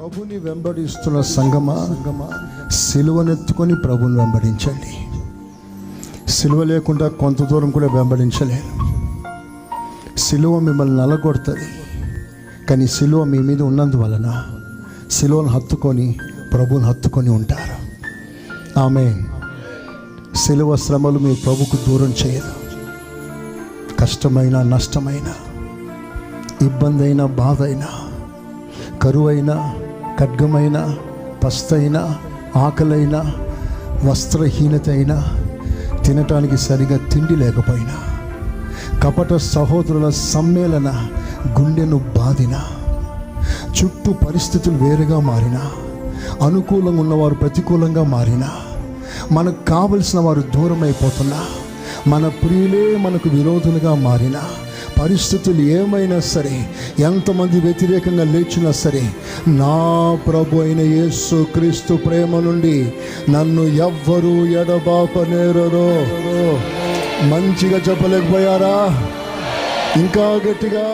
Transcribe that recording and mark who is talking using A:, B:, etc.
A: ప్రభుని వెంబడిస్తున్న సంగమా? సంగమా సిలువనెత్తుకొని ప్రభుని వెంబడించండి. సిలువ లేకుండా కొంత దూరం కూడా వెంబడించలేను సిలువ మిమ్మల్ని నలగొడుతుంది. కానీ సిలువ మీ మీద ఉన్నందువలన సిలువను హత్తుకొని ప్రభుని హత్తుకొని ఉంటారు. ఆమె సిలువ శ్రమలు మీ ప్రభుకు దూరం చేయదు. కష్టమైన నష్టమైన ఇబ్బంది అయినా బాధ అయినా కరువైన ఖడ్గమైన పస్తైన ఆకలైన వస్త్రహీనత అయినా తినటానికి సరిగా తిండి లేకపోయినా కపట సహోదరుల సమ్మేళన గుండెను బాధిన చుట్టూ పరిస్థితులు వేరుగా మారినా అనుకూలంగా ఉన్నవారు ప్రతికూలంగా మారినా మనకు కావలసిన వారు దూరం అయిపోతున్నా మన ప్రియులే మనకు విరోధులుగా మారినా పరిస్థితులు ఏమైనా సరే ఎంతమంది వ్యతిరేకంగా లేచినా సరే నా ప్రభు అయిన యేసు క్రీస్తు ప్రేమ నుండి నన్ను ఎవ్వరూ ఎడబాపనేరో మంచిగా చెప్పలేకపోయారా? ఇంకా గట్టిగా?